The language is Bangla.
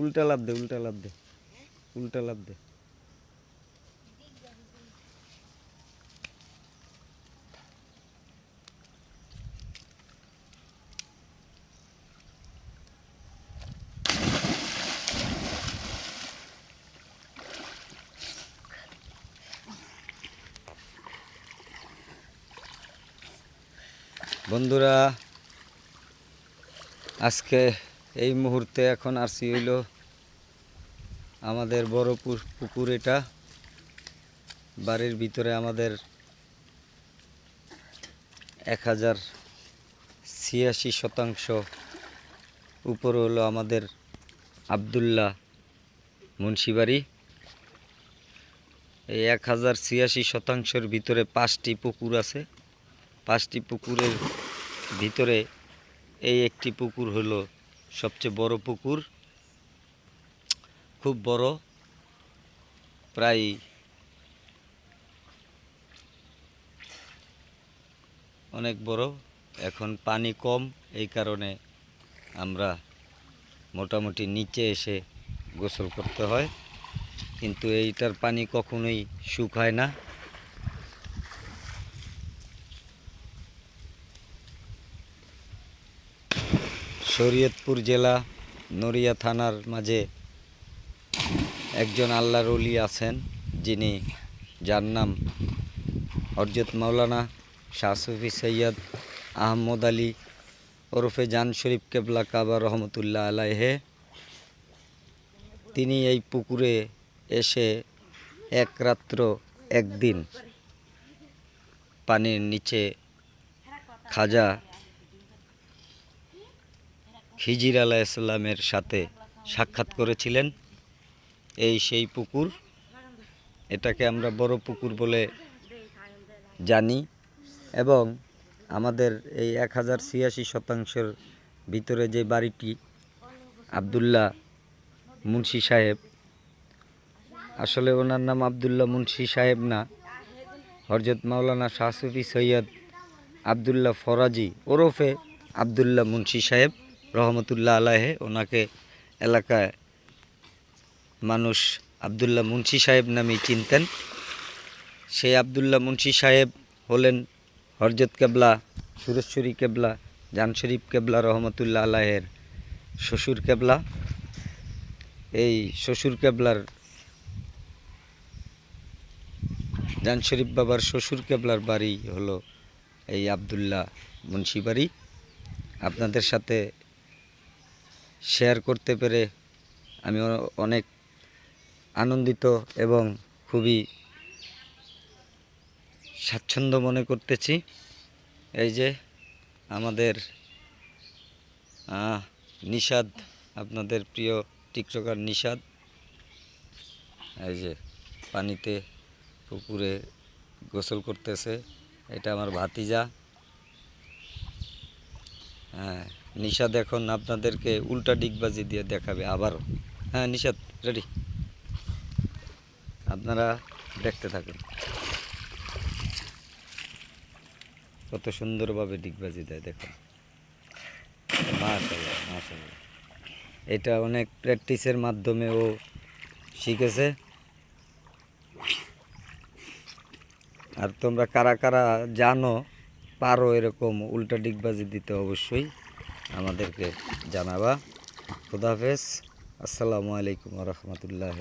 উল্টা লাভ দে উল্টা লাভ দে। উল্টা লাভ দে। বন্ধুরা আজকে এই মুহূর্তে এখন আসি হইল আমাদের বড় পুকুর এটা। বাড়ির ভিতরে আমাদের এক হাজার ছিয়াশি শতাংশ। উপরে হলো আমাদের আবদুল্লাহ মুন্সিবাড়ি এই এক হাজার ছিয়াশি শতাংশের ভিতরে পাঁচটি পুকুর আছে। পাঁচটি পুকুরের ভিতরে এই একটি পুকুর হলো সবচেয়ে বড় পুকুর, খুব বড়, প্রায় অনেক বড়। এখন পানি কম, এই কারণে আমরা মোটামুটি নিচে এসে গোসল করতে হয়। কিন্তু এইটার পানি কখনোই শুকায় না। শরীয়তপুর জেলা, নড়িয়া থানার মাঝে একজন আল্লাহর অলি আছেন, যিনি যার নাম হরজত মাওলানা শাহ সুফি সৈয়দ আহমদ আলী ওরফে জান শরীফ কেবলা কাবা রহমতুল্লাহ আলাইহে। তিনি এই পুকুরে এসে এক রাত্র একদিন পানির নিচে খাজা খিজির আলাইসাল্লামের সাথে সাক্ষাৎ করেছিলেন। এই সেই পুকুর, এটাকে আমরা বড় পুকুর বলে জানি এবং আমাদের এই এক হাজার ছিয়াশি শতাংশের ভিতরে যে বাড়িটি, আবদুল্লাহ মুন্সি সাহেব, আসলে ওনার নাম আবদুল্লাহ মুন্সি সাহেব না হরজত মাওলানা শাহসুফি সৈয়দ আবদুল্লাহ ফরাজি ওরফে আবদুল্লাহ মুন্সি সাহেব। রহমতুল্লাহ আলাহে ওনাকে এলাকায় মানুষ আবদুল্লাহ মুন্সি সাহেব নামেই চিনতেন। সেই আবদুল্লাহ মুন্সি সাহেব হলেন হরজত কেবলা, সুরেশ্বরী কেবলা জান শরীফ কেবলা রহমতুল্লাহ আলাহের শ্বশুর কেবলা। এই শ্বশুর কেবলার জান শরীফ বাবার শ্বশুর কেবলার বাড়ি হলো এই আবদুল্লাহ মুন্সি বাড়ি। আপনাদের সাথে শেয়ার করতে পেরে আমি অনেক আনন্দিত এবং খুবই স্বাচ্ছন্দ্য মনে করতেছি। এই যে আমাদের নিষাদ আপনাদের প্রিয় টিকটকার নিষাদ এই যে পানিতে পুকুরে গোসল করতেছে। এটা আমার ভাতিজা। হ্যাঁ। নিষাদ এখন আপনাদেরকে উল্টা ডিগবাজি দিয়ে দেখাবে আবারও। হ্যাঁ নিষাদ রেডি আপনারা দেখতে থাকুন। কত সুন্দরভাবে ডিগবাজি দেয়, দেখুন। এটা অনেক প্র্যাকটিসের মাধ্যমে ও শিখেছে। আর তোমরা কারা কারা জানো, পারো এরকম উল্টা ডিগবাজি দিতে অবশ্যই। আমাদেরকে জানাবা। খুদাহাফেজ আসসালামু আলাইকুম রহমতুল্লাহ